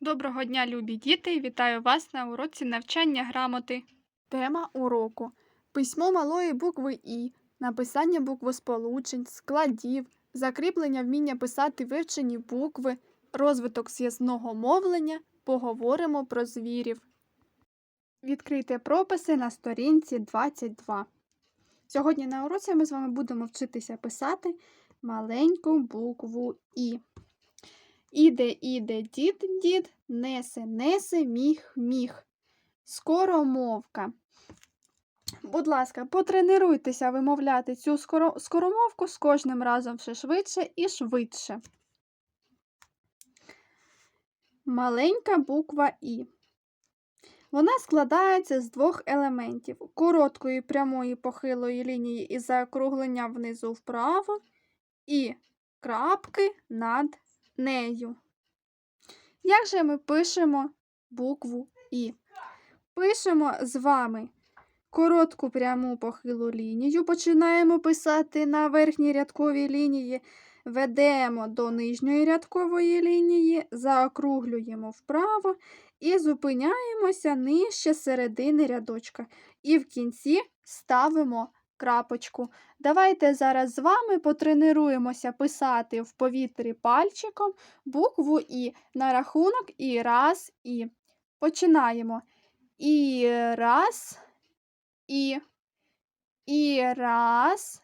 Доброго дня, любі діти! Вітаю вас на уроці навчання грамоти. Тема уроку письмо малої букви І, написання буквосполучень, складів, закріплення вміння писати вивчені букви, розвиток зв'язного мовлення. Поговоримо про звірів. Відкрийте прописи на сторінці 22. Сьогодні на уроці ми з вами будемо вчитися писати маленьку букву І. Іде, іде, дід, дід, несе, несе, міг, міг. Скоромовка. Будь ласка, потренуйтеся вимовляти цю скоро- скоромовку з кожним разом все швидше і швидше. Маленька буква І. Вона складається з двох елементів: короткої прямої похилої лінії із заокруглення внизу вправо і крапки над нею. Як же ми пишемо букву І? Пишемо з вами коротку пряму похилу лінію. Починаємо писати на верхній рядковій лінії, ведемо до нижньої рядкової лінії, заокруглюємо вправо і зупиняємося нижче середини рядочка. І в кінці ставимо крапочку. Давайте зараз з вами потренуємося писати в повітрі пальчиком букву І на рахунок і раз, і. Починаємо. І раз, і, і раз,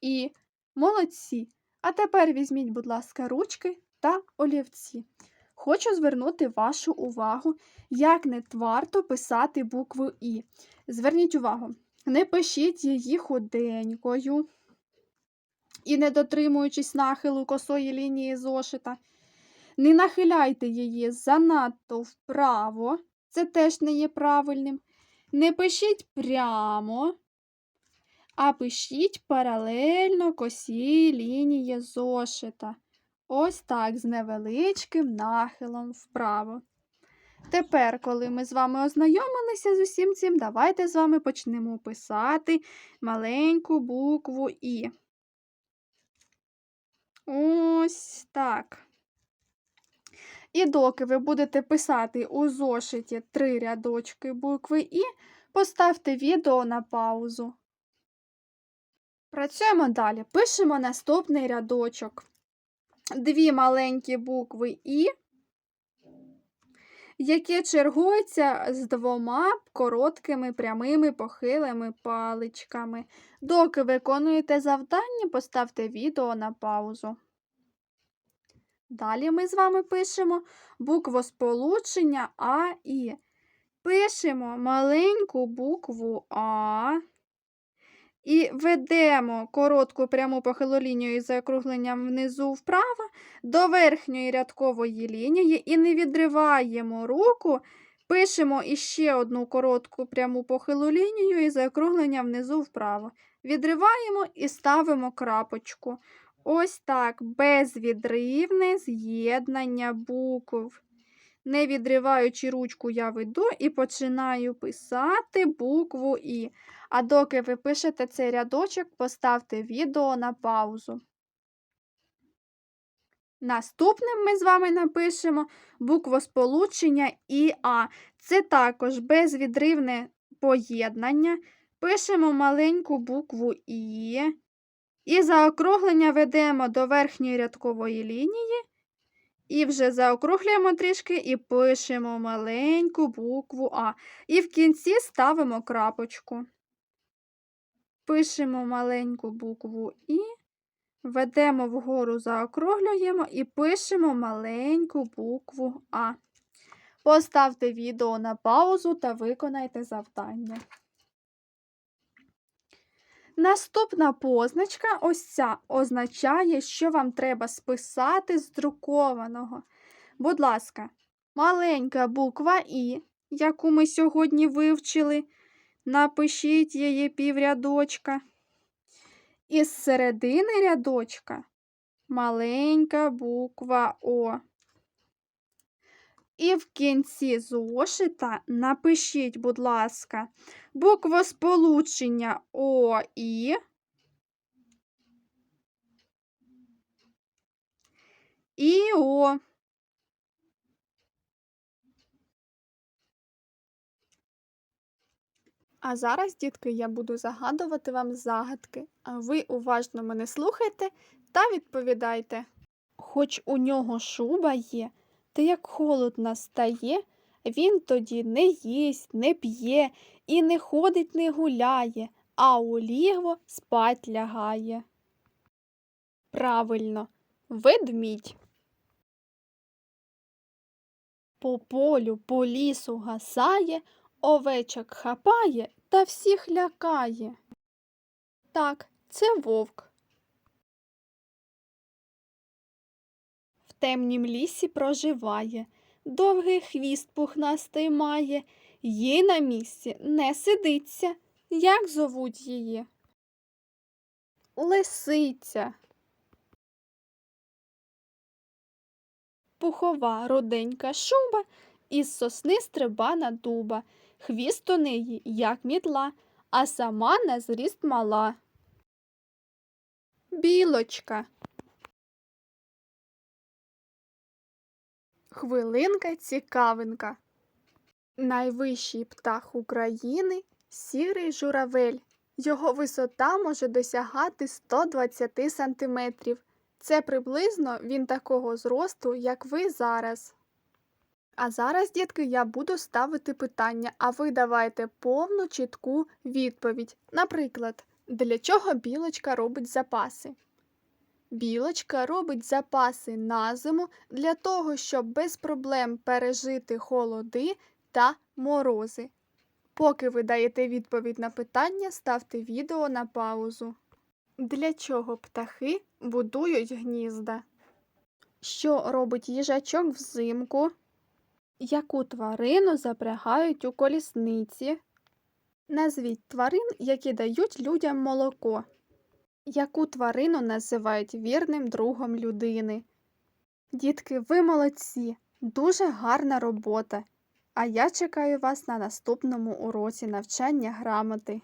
і. Молодці. А тепер візьміть, будь ласка, ручки та олівці. Хочу звернути вашу увагу, як не варто писати букву І. Зверніть увагу, не пишіть її худенькою і не дотримуючись нахилу косої лінії зошита. Не нахиляйте її занадто вправо, це теж не є правильним. Не пишіть прямо, а пишіть паралельно косій лінії зошита. Ось так, з невеличким нахилом вправо. Тепер, коли ми з вами ознайомилися з усім цим, давайте з вами почнемо писати маленьку букву І. Ось так. І доки ви будете писати у зошиті три рядочки букви І, поставте відео на паузу. Працюємо далі. Пишемо наступний рядочок. Дві маленькі букви І, які чергуються з двома короткими прямими похилими паличками. Доки виконуєте завдання, поставте відео на паузу. Далі ми з вами пишемо буквосполучення А І. Пишемо маленьку букву А і ведемо коротку пряму похилу лінію із закругленням внизу вправо до верхньої рядкової лінії і не відриваємо руку. Пишемо іще одну коротку пряму похилу лінію із закругленням внизу вправо. Відриваємо і ставимо крапочку. Ось так, безвідривне з'єднання букв. Не відриваючи ручку, я веду і починаю писати букву І. А доки ви пишете цей рядочок, поставте відео на паузу. Наступним ми з вами напишемо буквосполучення ІА. Це також безвідривне поєднання. Пишемо маленьку букву І. І заокруглення ведемо до верхньої рядкової лінії. І вже заокруглюємо трішки і пишемо маленьку букву А. І в кінці ставимо крапочку. Пишемо маленьку букву І, ведемо вгору, заокруглюємо і пишемо маленьку букву А. Поставте відео на паузу та виконайте завдання. Наступна позначка, ось ця, означає, що вам треба списати з друкованого. Будь ласка, маленька буква І, яку ми сьогодні вивчили, напишіть її піврядочка. І з середини рядочка маленька буква О. І в кінці зошита напишіть, будь ласка, буквосполучення ОІ і О. А зараз, дітки, я буду загадувати вам загадки, а ви уважно мене слухайте та відповідайте. Хоч у нього шуба є та як холод настає, він тоді не їсть, не п'є і не ходить, не гуляє, а у лігво спать лягає. Правильно, ведмідь. По полю, по лісу гасає, овечок хапає та всіх лякає. Так, це вовк. Темнім лісі проживає, довгий хвіст пухнастий має, їй на місці не сидиться. Як зовуть її? Лисиця. Пухова руденька шуба, із сосни стрибана дуба. Хвіст у неї, як мітла, а сама на зріст мала. Білочка. Хвилинка цікавинка. Найвищий птах України сірий журавель. Його висота може досягати 120 сантиметрів. Це приблизно він такого зросту, як ви зараз. А зараз, дітки, я буду ставити питання, а ви давайте повну чітку відповідь. Наприклад, для чого білочка робить запаси? Білочка робить запаси на зиму для того, щоб без проблем пережити холоди та морози. Поки ви даєте відповідь на питання, ставте відео на паузу. Для чого птахи будують гнізда? Що робить їжачок взимку? Яку тварину запрягають у колісниці? Назвіть тварин, які дають людям молоко. Яку тварину називають вірним другом людини? Дітки, ви молодці! Дуже гарна робота. А я чекаю вас на наступному уроці навчання грамоти.